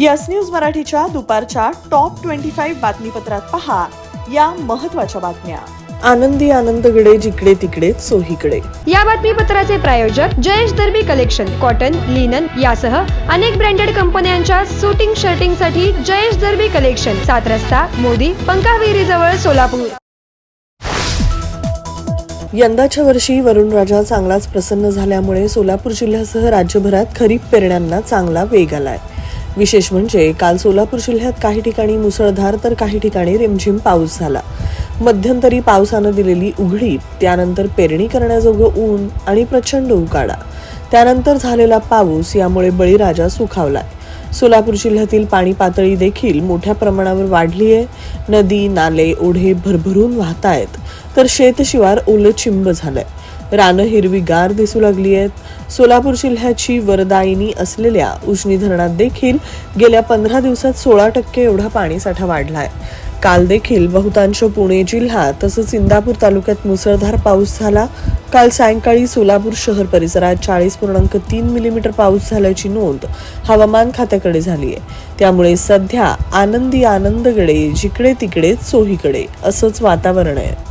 Yes news मराठीच्या दुपारच्या top twenty five बातमीपत्रात पहा या महत्त्वाच्या बातम्या. आनंदी आनंदगडे जिकडे तिकडे चोहीकडे या बातमीपत्राचे प्रायोजक Jayesh Darbi collection cotton linen यासह अनेक ब्रँडेड कंपन्यांच्या सुटिंग शर्टिंगसाठी जयेश दर्बी कलेक्शन सात रस्ता मोदी पंकाविरी जवळ सोलापूर. यंदाच्या वर्षी वरुण राजा चांगलाच प्रसन्न झाल्यामुळे सोलापूर जिल्ह्यासह राज्यभरात खरीप पेरण्यांना चांगला वेग आलाय. विशेष म्हणजे काल सोलापूर जिल्ह्यात काही ठिकाणी मुसळधार तर काही ठिकाणी रिमझिम पाऊस झाला. मध्यंतरी पावसानं दिलेली उघडी त्यानंतर पेरणी करण्याजोगं ऊन आणि प्रचंड उकाडा. त्यानंतर झालेला पाऊस यामुळे बळीराजा सुखावलाय. सोलापूर जिल्ह्यातील पाणी पातळी देखील मोठ्या प्रमाणावर वाढली आहे नदी नाले ओढे भरभरून वाहत आहेत तर शेतशिवार ओलं चिंब झालंय. रानं हिरवीगार दिसू लागली आहेत सोलापूर जिल्ह्याची वरदायिनी असलेल्या उजनी धरणात देखील गेल्या पंधरा दिवसात सोळा टक्के एवढा पाणीसाठा वाढलाय. काल देखील बहुतांश पुणे जिल्हा तसंच इंदापूर तालुक्यात मुसळधार पाऊस झाला. काल सायंकाळी सोलापूर शहर परिसरात चाळीस पूर्णांक तीन मिलीमीटर पाऊस झाल्याची नोंद हवामान खात्याकडे झाली आहे त्यामुळे सध्या आनंदी आनंदगडे जिकडे तिकडे चोहीकडे असंच वातावरण आहे.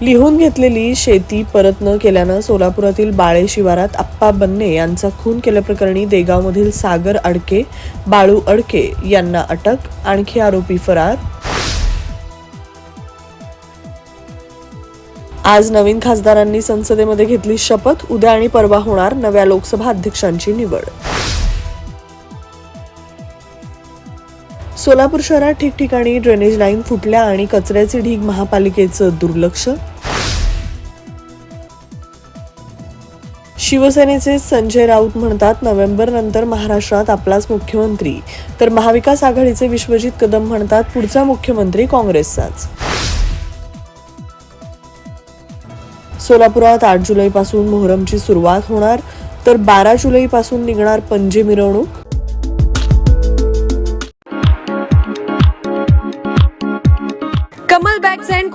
लिहून घेतलेली शेती परत न केल्यानं सोलापुरातील बाळे शिवारात आप्पा बन्ने यांचा खून केल्याप्रकरणी देगावमधील सागर अडके बाळू अडके यांना अटक आणखी आरोपी फरार. आज नवीन खासदारांनी संसदेमध्ये घेतली शपथ उद्या आणि परवा होणार नव्या लोकसभा अध्यक्षांची निवड. सोलापूर शहरात ठिकठिकाणी ड्रेनेज लाईन फुटल्या आणि कचऱ्याचे ढीग महापालिकेचं दुर्लक्ष. शिवसेनेचे संजय राऊत म्हणतात नोव्हेंबर नंतर महाराष्ट्रात आपलाच मुख्यमंत्री. तर महाविकास आघाडीचे विश्वजित कदम म्हणतात पुढचा मुख्यमंत्री काँग्रेसचाच. सोलापुरात आठ जुलैपासून मोहरमची सुरुवात होणार तर बारा जुलैपासून निघणार पंजे मिरवणूक.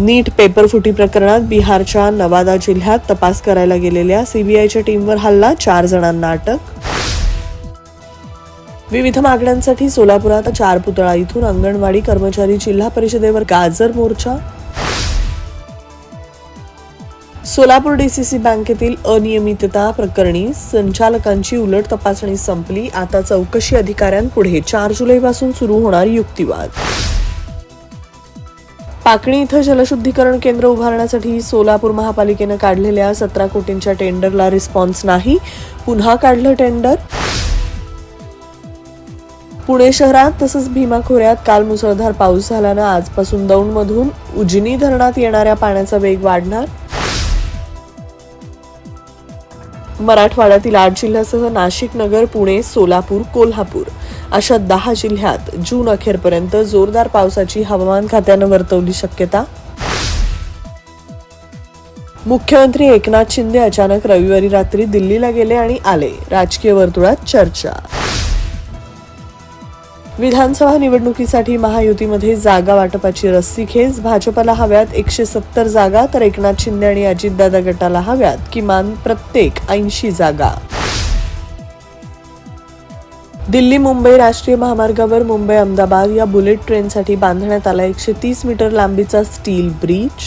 नीट पेपर फुटी प्रकरणात बिहारच्या नवादा जिल्ह्यात तपास करायला गेलेल्या सीबीआयच्या टीमवर हल्ला चार जणांना अटक. विविध मागण्यांसाठी सोलापुरात चार पुतळा इथून अंगणवाडी कर्मचारी जिल्हा परिषदेवर गाजर मोर्चा. सोलापूर डीसीसी बँकेतील अनियमितता प्रकरणी संचालकांची उलट तपासणी संपली. आता चौकशी अधिकाऱ्यांपुढे चार जुलैपासून सुरू होणार युक्तिवाद. पाकणी इथं जलशुद्धीकरण केंद्र उभारण्यासाठी सोलापूर महापालिकेनं काढलेल्या सतरा कोटींच्या टेंडरला रिस्पॉन्स नाही. पुन्हा काढलं टेंडर. पुणे शहरात तसंच भीमा खोऱ्यात काल मुसळधार पाऊस झाल्यानं आजपासून दौंडमधून उजनी धरणात येणाऱ्या पाण्याचा वेग वाढणार. मराठवाड्यातील आठ जिल्ह्यासह नाशिक नगर पुणे सोलापूर कोल्हापूर. अशा दहा जिल्ह्यात जून अखेरपर्यंत जोरदार पावसाची हवामान खात्यानं वर्तवली शक्यता. मुख्यमंत्री एकनाथ शिंदे अचानक रविवारी रात्री दिल्लीला गेले आणि आले. राजकीय वर्तुळात चर्चा. विधानसभा निवडणुकीसाठी महायुतीमध्ये जागा वाटपाची रस्सीखेच भाजपला हव्यात एकशे सत्तर जागा तर एकनाथ शिंदे आणि अजितदादा गटाला हव्यात किमान प्रत्येक ऐंशी जागा. दिल्ली मुंबई राष्ट्रीय महामार्गावर मुंबई अहमदाबाद या बुलेट ट्रेनसाठी बांधण्यात आला एकशे तीस मीटर लांबीचा steel bridge.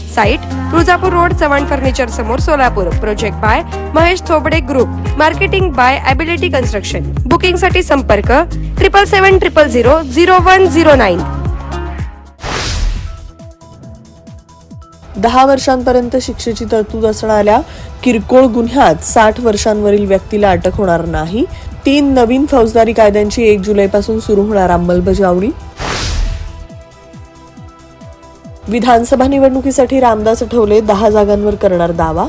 Site Tuljapur road Chavan furniture समोर Solapur. Project by Mahesh Thobde group marketing by ability construction बुकिंगसाठी संपर्क triple seven triple zero zero one zero nine दहा वर्षांपर्यंत शिक्षेची तरतूद असणाऱ्या किरकोळ गुन्ह्यात साठ वर्षांवरील व्यक्तीला अटक होणार नाही. तीन नवीन फौजदारी कायद्यांची एक जुलैपासून सुरू होणार अंमलबजावणी. विधानसभा निवडणुकीसाठी रामदास आठवले दहा जागांवर करणार दावा.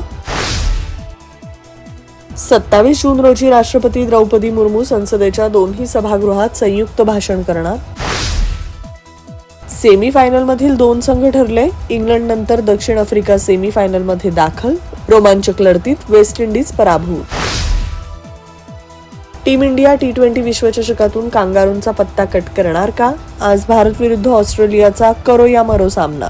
सत्तावीस जून रोजी राष्ट्रपती द्रौपदी मुर्मू संसदेच्या दोन्ही सभागृहात संयुक्त भाषण करणार. सेमीफायनलमधील दोन संघ ठरले इंग्लंड नंतर दक्षिण आफ्रिका सेमीफायनलमध्ये दाखल रोमांचक लढतीत वेस्ट इंडिज पराभूत. टीम इंडिया टी ट्वेंटी विश्वचषकातून कांगारूंचा पत्ता कट करणार का? आज भारत विरुद्ध ऑस्ट्रेलियाचा करो या मरो सामना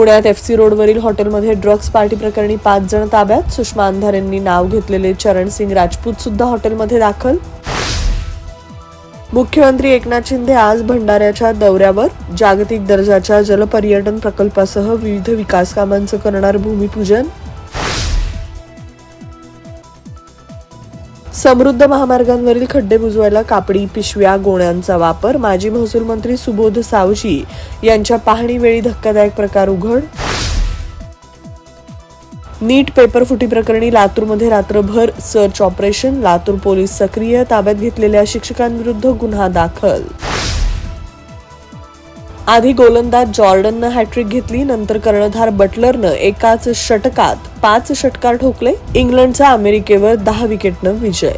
पुण्यात एफ सी रोडवरील हॉटेलमध्ये ड्रग्ज पार्टी प्रकरणी पाच जण ताब्यात. सुषमा अंधारेंनी नाव घेतलेले चरण सिंग राजपूत सुद्धा हॉटेलमध्ये दाखल. मुख्यमंत्री एकनाथ शिंदे आज भंडाऱ्याच्या दौऱ्यावर. जागतिक दर्जाच्या जलपर्यटन प्रकल्पासह विविध विकास कामांचं करणार भूमिपूजन. समृद्ध महामार्गांवरील खड्डे बुजवायला कापडी पिशव्या गोण्यांचा वापर माजी महसूल मंत्री सुबोध सावजी यांच्या पाहणीवेळी धक्कादायक प्रकार उघड. नीट पेपर फुटी प्रकरणी लातूरमध्ये रात्रभर सर्च ऑपरेशन लातूर पोलीस सक्रिय ताब्यात घेतलेल्या शिक्षकांविरुद्ध गुन्हा दाखल. आधी गोलंदाज जॉर्डननं हॅट्रिक घेतली नंतर कर्णधार बटलरनं एकाच षटकात पाच षटकार ठोकले. इंग्लंडचा अमेरिकेवर दहा विकेटनं विजय.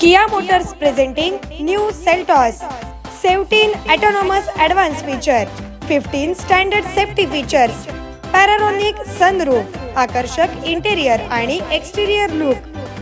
Kia Motors presenting new Seltos. Seventeen autonomous advance feature fifteen standard safety features panoramic sunroof आकर्षक इंटेरियर आणि एक्सटेरियर लुक